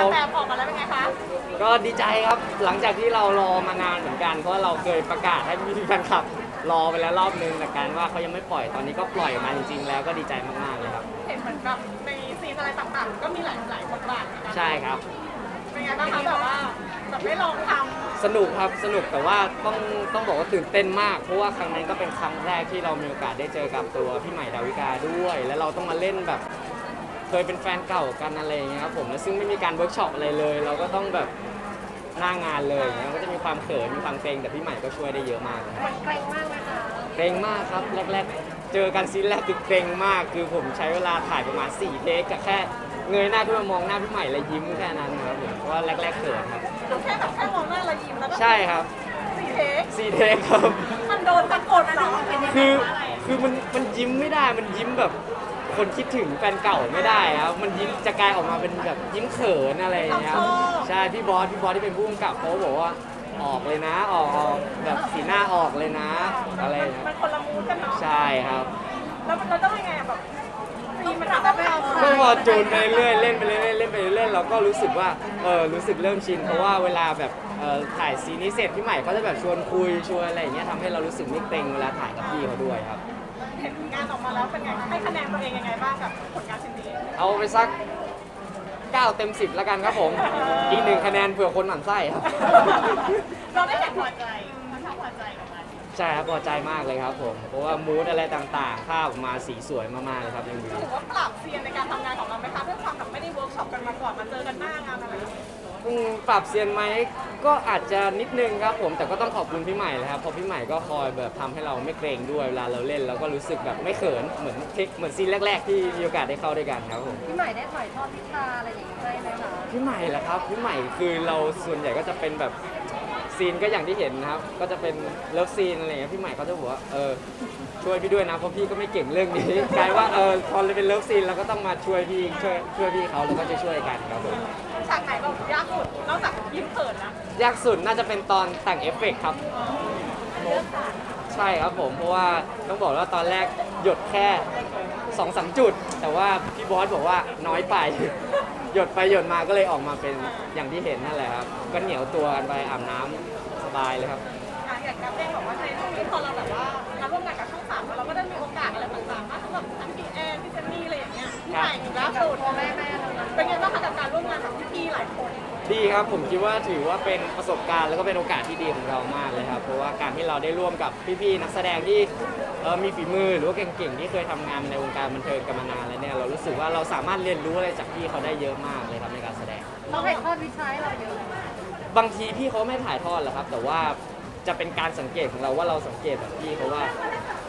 ผมแต่ออกมาแล้วเป็นไงคะก็ดีใจครับหลังจากที่เรารอมานานเหมือนกัน เพราะว่าเราเคยประกาศให้พี่ๆแฟนคลับ รอไปแล้วรอบนึงแต่การว่าเขายังไม่ปล่อยตอนนี้ก็ปล่อยออกมาจริง ๆ แล้วก็ดีใจมากๆเลยครับ เห็นเหมือนแบบในซีนอะไรต่างๆ ก็มีหลายหลายบทบาทเหมือนกันใช่ครับ เป็นไงบ้างคะแบบว่าแบบได้ลองทสนุกครับสนุกแต่ว่าต้องต้องบอกว่าตื่นเต้นมาก เพราะว่าครั้งนั้นก็เป็นครั้งแรกที่เรามีโอกาสได้เจอกับตัวพี่ใหม่ดาวิกาด้วย แล้วเราต้องมาเล่นแบบ เคยเป็นแฟนเก่ากันอะไรอย่างเงี้ยครับผมแล้วซึ่งไม่มีการเวิร์กช็อปอะไรเลย เราก็ต้องแบบหน้างานเลยอย่างเงี้ยก็จะมีความเขินมีความเกรงแต่พี่ใหม่ก็ช่วยได้เยอะมากครับมันเกรงมากไหมคะเกรงมากครับแรกๆ เจอกันซีนแรกคือเกรงมาก คือผมใช้เวลาถ่ายประมาณ4เทคกับแค่เงยหน้าขึ้นมามองหน้าพี่ใหม่แล้วยิ้มแค่นั้นครับผมเพราะว่าแรก ๆเขินครับำแค่แบบแค่มองหน้าเรายิ้มแล้วก็ใช่ครับสี่เทคสี่เทคครับ มันโดนตะกดเหรอเป็นยังไงคือคะอะไรคือมันมันยิ้มไม่ได้มันยิ้มแบบ คนคิดถึงแฟนเก่าไม่ได้ครับมันยิ้มจะกลายออกมาเป็นแบบยิ้มเขินอะไรอย่างเงี้ยครับใช่พี่บอสพี่บอสที่เป็นผู้กำกับเขาบอกว่าออกเลยนะออกออกแบบสีหน้าออกเลยนะอะไรอย่างเงี้ยมันคนละมูดกันเนาะใช่ครับ แล้วเราต้องยังไงอะแบบซีนมันแบบไม่เอาก็พอจูนไปเรื่อยๆเล่นไปเรื่อยๆเล่นไปเรื่อยๆเราก็รู้สึกว่าเออรู้สึกเริ่มชินเพราะว่าเวลาแบบเออถ่ายซีนนี้เสร็จพี่ใหม่เขาจะแบบชวนคุยชวนอะไรอย่างเงี้ยทำให้เรารู้สึกไม่เกรงเวลาถ่ายกับพี่เขาด้วยครับ เห็นงานออกมาแล้วเป็นไงให้คะแนนตัวเองยังไงบ้างกับผลงานชิ้นนี้เอาไปสัก 9 เต็ม 10 แล้วกันครับผม อีกหนึ่งคะแนนเผื่อคนหมั่นไส้ครับ เราได้เห็นพอใจค่อนข้างพอใจกับมันใช่ครับพอใจมากเลยครับผม เพราะว่ามูดอะไรต่างๆ ภาพออกมาสีสวยมากๆเลยครับยังดี อย่างเงี้ยอืมปรับเซียนไหมก็อาจจะนิดนึงครับผมแต่ก็ต้องขอบคุณพี่ใหม่เลยครับเพราะพี่ใหม่ก็คอยแบบทำให้เราไม่เกรงด้วยเวลาเราเล่นเราก็รู้สึกแบบไม่เขินเหมือนเทคเหมือนซีนแรก ๆ ที่มีโอกาสได้เข้าด้วยกันครับผมพี่ใหม่ได้ถ่ายทอดวิชาอะไรอย่างงี้ให้ไหมคะพี่ใหม่แหละครับพี่ใหม่คือเราส่วนใหญ่ก็จะเป็นแบบซีนก็อย่างที่เห็นนะครับก็จะเป็นเลิฟซีนอะไรอย่างเงี้ยพี่ใหม่ก็จะบอกว่าเออช่วยพี่ด้วยนะเพราะพี่ก็ไม่เก่งเรื่องนี้ กลายว่าเออพอเป็นเลิฟซีนเราก็ต้องมาช่วยพี่ช่วยช่วยพี่เขาแล้วก็จะช่วยกันครับผม ฉากไหนแบบยากสุดนอกจากยิ้มเขินนะยากสุดน่าจะเป็นตอนแต่งเอฟเฟกต์ครับใช่ครับผม เพราะว่าต้องบอกว่าตอนแรกหยดแค่2อสจุด แต่ว่าพี่บอสบอกว่าน้อยไป หยดไปหยดมาก็เลยออกมาเป็นอย่างที่เห็นนั่นแหละครับ ก็เหนียวตัวกันไปอาบน้ำสบายเลยครับ อะอย่างกราฟเองบอกว่าในช่วงที่พอเราแบบว่า ดีครับผมคิดว่าถือว่าเป็นประสบการณ์แล้วก็เป็นโอกาสที่ดีของเรามากเลยครับ เพราะว่าการที่เราได้ร่วมกับพี่ๆนักแสดงที่เอ่อมีฝีมือหรือว่าเก่งๆที่เคยทำงานในวงการบันเทิงกันมานานแล้วเนี่ยเรารู้สึกว่าเราสามารถเรียนรู้อะไรจากพี่เขาได้เยอะมากเลยครับในการแสดง เขาถ่ายทอดวิชาให้เราเยอะไหมบางทีพี่เขาไม่ถ่ายทอดหรอกครับ แต่ว่าจะเป็นการสังเกตของเราว่าเราสังเกตแบบพี่เขาว่า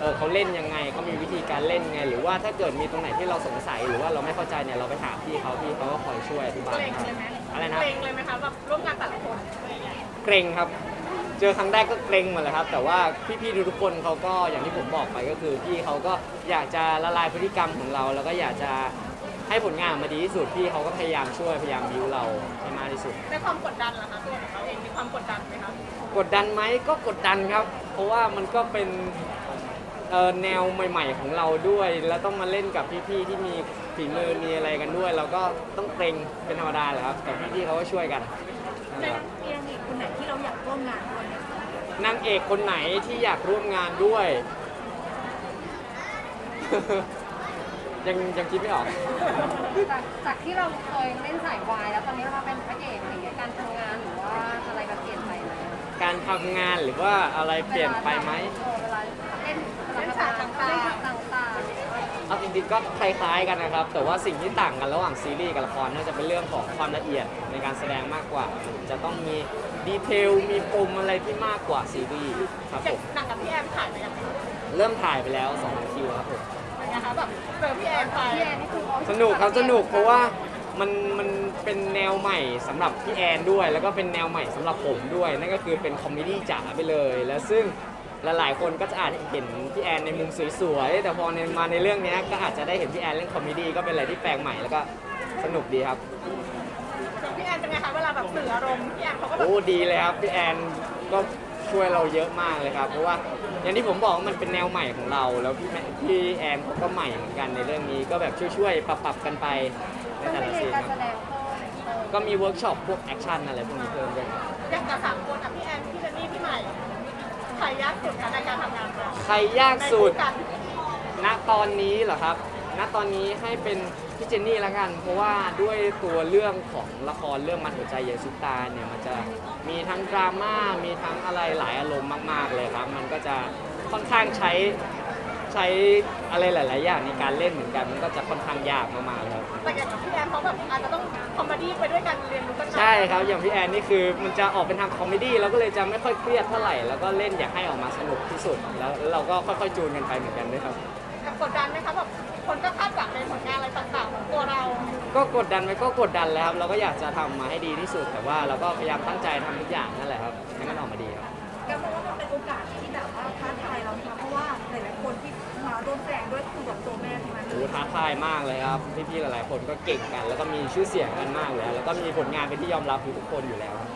เออเขาเล่นยังไงเขามีวิธีการเล่นไง หรือว่าถ้าเกิดมีตรงไหนที่เราสงสัยหรือว่าเราไม่เข้าใจเนี่ยเราไปถามพี่เขาพี่เขาก็คอยช่วยอธิบายเกรงให้เลยไหมอะไรนะเกรงเลยไหมคะแบบร่วมงานแต่ละคนอะไรอย่างเงี้ยเกรงครับ เจอครั้งแรกก็เกรงหมดเลยครับ แต่ว่าพี่ๆทุกๆคนเขาก็อย่างที่ผมบอกไปก็คือพี่เขาก็อยากจะละลายพฤติกรรมของเรา แล้วก็อยากจะให้ผลงานออกมาดีที่สุดพี่เขาก็พยายามช่วยพยายามบิวเราให้มากที่สุด ในความกดดันล่ะคะตัวของเราเองมีความกดดันไหมคะกดดันไหมก็กดดันครับ เพราะว่ามันก็เป็น เอ่อแนวใหม่ ๆ ของเราด้วย แล้วต้องมาเล่นกับพี่ๆที่มีฝีมือมีอะไรกันด้วย เราก็ต้องเกรงเป็นธรรมดาแหละครับแต่พี่ๆเขาก็ช่วยกันนะครับเอียงอีกคนไหนที่เราอยากร่วมงานด้วยไหมคะนางเอกคนไหนที่อยากร่วมงานด้วย ยังยังคิดไม่ออก จากจากที่เราเคยเล่นสายวายแล้วตอนนี้เรามาเป็นพระเอกอะไรอย่างเงี้ยการทำงานหรือว่าอะไรแบบเปลี่ยนไปไหมการทำงานหรือว่าอะไรเปลี่ยนไปไหม เออ ต่างๆเล่นฉากต่างเอาจริงๆก็คล้ายๆกันนะครับ แต่ว่าสิ่งที่ต่างกันระหว่างซีรีส์กับละครน่าจะเป็นเรื่องของความละเอียดในการแสดงมากกว่า จะต้องมีดีเทลมีปมอะไรที่มากกว่าซีรีส์ครับอผย่างมหนังกับพี่แอนถ่ายไปยังไงเริ่มถ่ายไปแล้ว2คิวครับผม เป็นไงคะแบบเจอพี่แอนไปๆพี่แอนนี่คือเขาสนุกครับสนุกเพราะว่ามันมันเป็นแนวใหม่สำหรับพี่แอนด้วย แล้วก็เป็นแนวใหม่สำหรับผมด้วย นั่นก็คือเป็นคอมเมดี้จ๋าไปเลย แล้วซึ่ง หลายๆ คนก็จะอาจเห็นพี่แอนในมุมสวยๆ แต่พอในมาในเรื่องเนี้ยก็อาจจะได้เห็นพี่แอนเล่นคอมเมดี้ก็เป็นอะไรที่แปลกใหม่แล้วก็สนุกดีครับอย่างพี่แอนเป็นไงคะเวลาแบบสื่ออารมณ์พี่แอนเขาก็แบบโอ้ดีเลยครับพี่แอนก็ช่วยเราเยอะมากเลยครับ เพราะว่าอย่างที่ผมบอกว่ามันเป็นแนวใหม่ของเรา แล้วพี่แม่พี่แอนเขาก็ใหม่เหมือนกันในเรื่องนี้ก็แบบช่วยๆปรับๆกันไปในต้องแต่ไปละเรีซียนนการคแสรับดงเพิ่มเติมก็มีเวิร์กช็อปพวกแอคชั่นอะไรพวกนี้เพิ่มด้วยครับอยากกับสามคนอะพี่แอนพี่เจนนี่พี่ใหม่ใครยากสุดคะในการทำงานเราใครยากสุด ในคู่กันณตอนนี้เหรอครับ ณตอนนี้ให้เป็นพี่เจนนี่ละกัน เพราะว่าด้วยตัวเรื่องของละครเรื่องมันหัวใจเยซุปตาเนี่ยมันจะมีทั้งดราม่ามีทั้งอะไรหลายอารมณ์มาก ๆเลยครับ มันก็จะค่อนข้างใช้ ใช้อะไรหลาย ๆ อย่างในการเล่นเหมือนกันมันก็จะค่อนข้างยากมากๆเลยครับ แต่อย่างพี่แอนเขาแบบอาจจะต้องคอมเมดี้ไปด้วยกันเรียนรู้กันหน่อยใช่ครับ อย่างพี่แอนนี่คือมันจะออกเป็นทางคอมเมดี้แล้วก็เลยจะไม่ค่อยเครียดเท่าไหร่ แล้วก็เล่นอยากให้ออกมาสนุกที่สุด แล้วแล้วเราก็ค่อย ๆ จูนกันไปเหมือนกันด้วยครับกับกดดันไหมคะแบบคนก็คาดหวังในผลงานอะไรต่างๆของตัวเราก็กดดันไหมก็กดดันแล้วครับเราก็อยากจะทำมาให้ดีที่สุด แต่ว่าเราก็พยายามตั้งใจทำทุกอย่างนั่นแหละครับให้มันออกมาดีครับ ก็เพราะว่ามันเป็นโอกาสที่แบบว่าท้าทายเราค่ะเพราะว่าหลายๆคนที่มาร่วมแสดงด้วยคือแบบตัวแม่ทั้งนั้นเลโอ้ย ท้าทายมากเลยครับพี่ๆหลายๆคนก็เก่งกัน แล้วก็มีชื่อเสียงกันมากเลยแล้วก็มีผลงานเป็นที่ยอมรับอยู่ทุกคนอยู่แล้วครับ